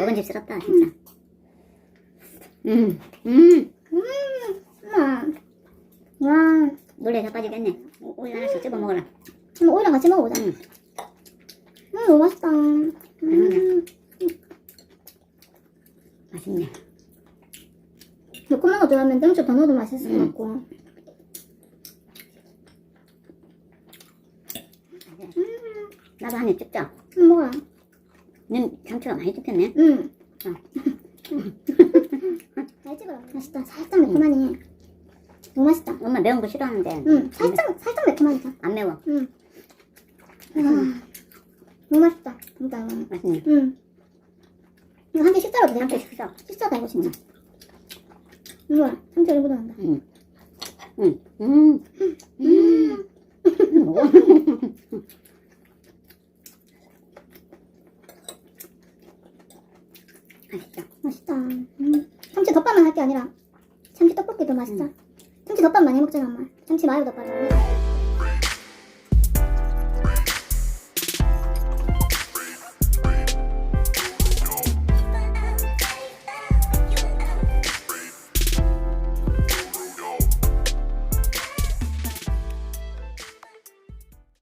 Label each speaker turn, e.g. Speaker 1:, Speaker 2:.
Speaker 1: 먹은 집스럽다 진짜. 음, 음,
Speaker 2: 엄마. 와,
Speaker 1: 놀래 다 빠지겠네. 오- 오이 하나씩 집어 먹어라.
Speaker 2: 엄마 오이랑 같이 먹어보자.
Speaker 1: 응.
Speaker 2: 음, 너무 맛있다. 음.
Speaker 1: 맛있네.
Speaker 2: 매콤한 거 좋아하면 땡초 더 넣어도 맛있을 것
Speaker 1: 음.
Speaker 2: 같고.
Speaker 1: 나도 한 입 찍자.
Speaker 2: 음, 먹어라.
Speaker 1: 는 상추가 많이 찍혔네.
Speaker 2: 응.
Speaker 1: 어.
Speaker 2: 잘 찍어라. 맛있다. 살짝 매콤하니. 너무 맛있다.
Speaker 1: 엄마 매운 거 싫어하는데.
Speaker 2: 응, 살짝, 살짝 매콤하니까.
Speaker 1: 안 매워.
Speaker 2: 응. 와, 너무 맛있다. 진짜.
Speaker 1: 맛있네.
Speaker 2: 응. 이거 한 개 식사로도 돼.
Speaker 1: 상추 식사.
Speaker 2: 식사도 하고 진짜. 이거 상추 이거 들어간다.
Speaker 1: 응. 응. 음. 음. 먹어. 맛있다.
Speaker 2: 맛있다. 음. 참치 덮밥만 할 게 아니라 참치 떡볶이도 맛있다. 참치 덮밥 많이 먹잖아, 엄마. 참치 마요 덮밥.